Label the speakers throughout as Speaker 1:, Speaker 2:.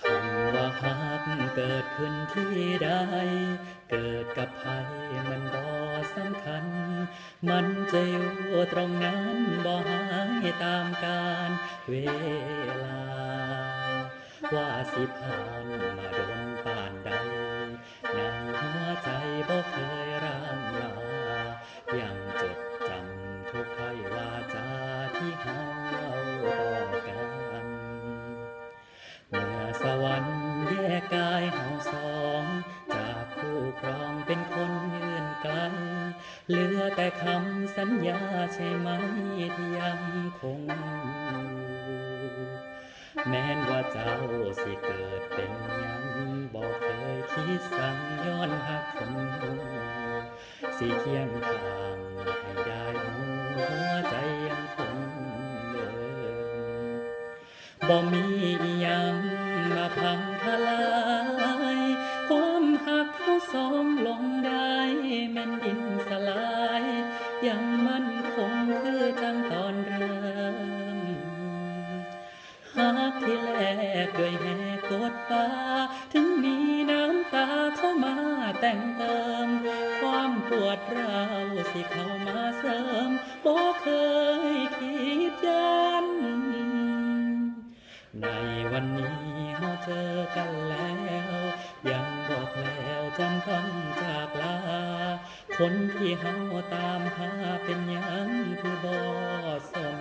Speaker 1: คำว่าฮักเกิดขึ้นที่ใด เกิดกับใครมันบ่สำคัญ มันจะอยู่ตรงนั้นบ่หายตามการเวลา ว่าสิผ่านมาโดนป่านใดในหัวใจบ่เคยร่ำลาอย่าง สวรรค์แยกกายเฮาสอง จากคู่ครองเป็นคนยืนไกล เหลือแต่คำสัญญาใช่ไหมที่ยังคงอยู่แม้นว่าเจ้าสิเกิดเป็นยังบอกเคยคิดสั่งย้อนหักคนหูสิเคียงทางให้ได้หัวใจยังคงเดินบ่มีอยัง มาพังทลายความหักเขาสองลงได้แม่นดินสลายยังมั่นคงคือจังตอนเริ่มหักที่แลกด้วยแหกกดฟ้า ถึงมีน้ำตาเข้ามาแต่งเติม ความปวดร้าวสิเข้ามาเสริมบ่เคยคิดยัน จำต้องจากลา คนที่เฮาตามหาเป็นยังคือบ่สน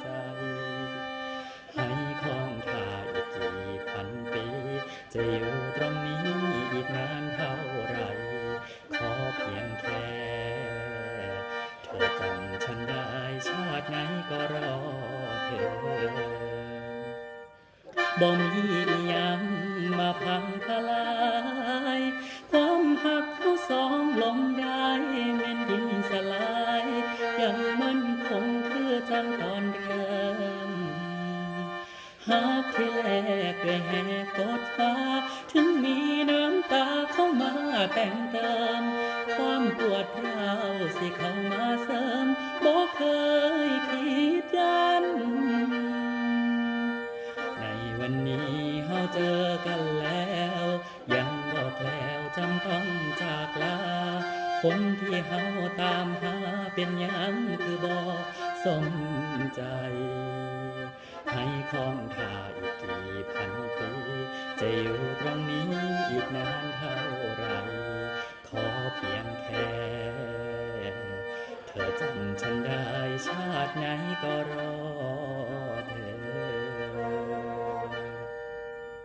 Speaker 1: ใจ ให้ของทาอีกกี่พันปี จะอยู่ตรงนี้อีกนานเท่าไร ขอเพียงแค่ เธอจำฉันได้ชาติไหนก็รอเธอ บ่มีอิหยังมาพังทลาย ความหักเขาสองลงได้แม่นดินสลาย ยังมันคงคือจังตอนเริ่มหักที่แลกด้วยแหกกดฟ้า ถึงมีน้ำตาเข้ามาแต่งเติม ความปวดร้าวสิเข้ามาเสริมบ่เคยคิดยั คนที่เฮาตามหาเป็นยังคือบ่สมใจ ให้ของทาอีกกี่พันปีจะอยู่ตรงนี้อีกนานเท่าไหรขอเพียงแค่ เธอจำฉันได้ชาติไหนก็รอ